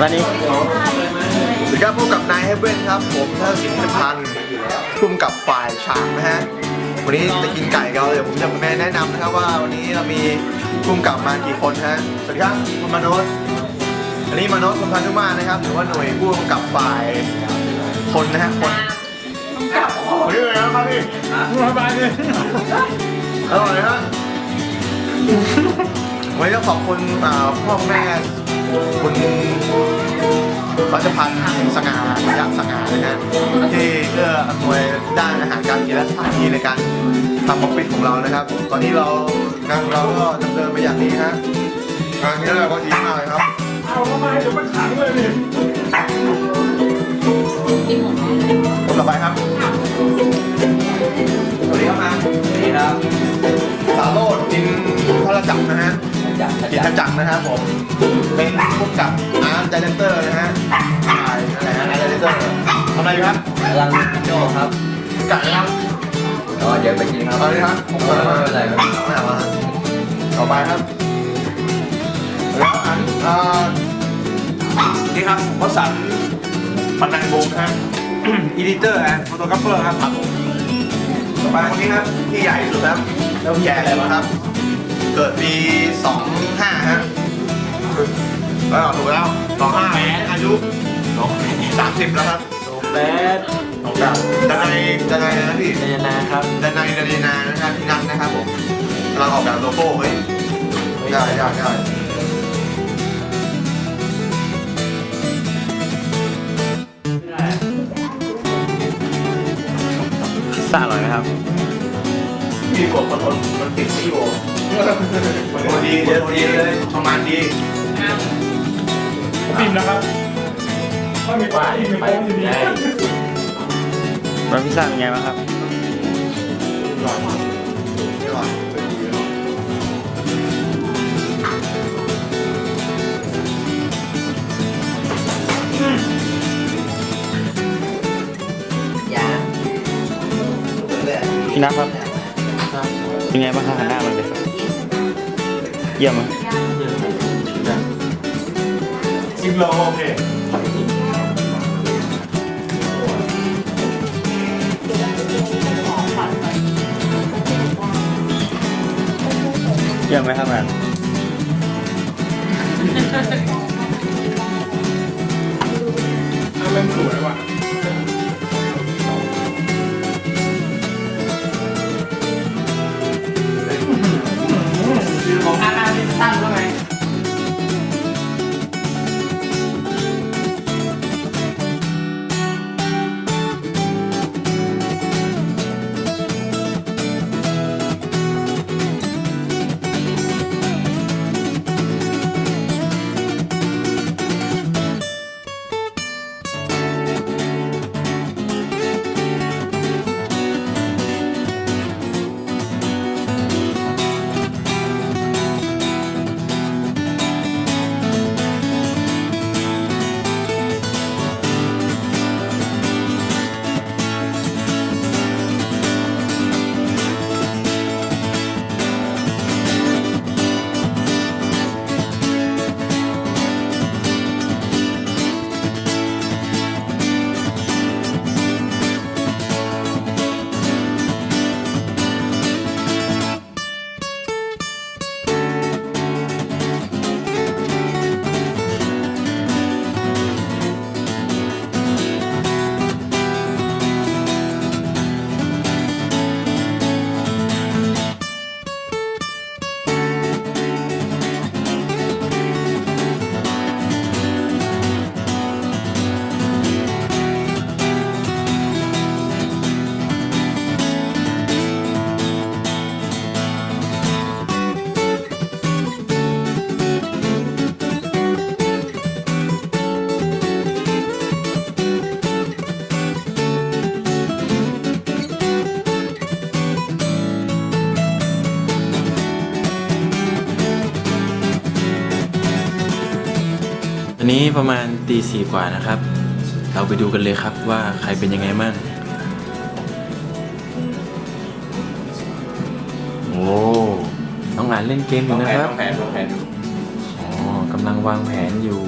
วันนี้สวัสดีครับพบกับนายเฮเบนครับ ผมท่าสินทพันธ์พุ่มกับฝ่ายฉากนะฮะ วันนี้จะกินไก่กันเลยผมจะมาแนะนำนะครับว่าวันนี้เรามีพุ่มกับมากี่คนฮะ สวัสดีครับคุณมโนษอันนี้มโนษคุณพันธุมานะครับหรือว่าหน่วยผู้กำกับฝ่ายคนนะฮะคนคนนี้เลยนะครับพี่มาบายเลยอร่อยฮะวันนี้ต้องขอบคุณอ่าพ่อแม่ คุณรัชพันธ์สง่ายักษ์สง่านะฮะที่เอื้ออำนวยด้านอาหารการกินและสถานที่ในการทำบ็อกปิดของเรานะครับ ตอนนี้เรางานของเราก็ดำเนินไปอย่างนี้ฮะงานนี้เราก็ดีมากเลยครับเอาเข้ามาเดี๋ยวมันขังเลยนี่คนต่อไปครับสวัสดีครับมานี่ครับสาโรดกินพระจักรนะฮะ จากกินพระจักรนะครับผม เป็นผู้กำกับอาร์ตไดเรคเตอร์นะฮะใช่นั่นแหละอาร์ตไดเรคเตอร์ทำอะไรอยู่ครับกำลังโจครับไก่นะครับอ๋อเดี๋ยวไปกินครับเอาเลยครับผมไม่เป็นไรครับไม่เอาละต่อไปครับแล้วอันอ่านี่ครับวสันต์พันนังวงศ์นะฮะอีดิเตอร์ฮะโฟโตกราฟเฟอร์ครับครับผมต่อไปคนนี้ครับที่ใหญ่สุดครับแล้วแก่เลยครับ เกิดปี25ฮะแล้วถูกแล้ว25อายุ30แล้วครับโซแปดน้องกับดนายดนายนะพี่เจยนาครับดนายดนายนานะครับพี่นัทนะครับผมกำลังออกแบบโลโก้เฮ้ยได้ได้ได้ซ่าอร่อยไหมครับ พี่กดมันมันมันติดไม่อยู่มัน ดีเดี๋ยวดีเลยประมาณดีปิ่มนะครับ ถ้ามีป้ายมีโค้งอยู่ดีมันพิซซ่าเป็นไงบ้างครับพี่นัทครับเป็นไงบ้างครับหันหน้ามาเลยครับ เยี่ยมไหมสิบโลโอเคเยี่ยมไหมครับมันเริ่มสวยว่ะ อันนี้ประมาณตีสี่กว่านะครับ เราไปดูกันเลยครับว่าใครเป็นยังไงมั่งโอ้น้องอ่านเล่นเกมอยู่นะครับ แผนแผนอ๋อกำลังวางแผนอยู่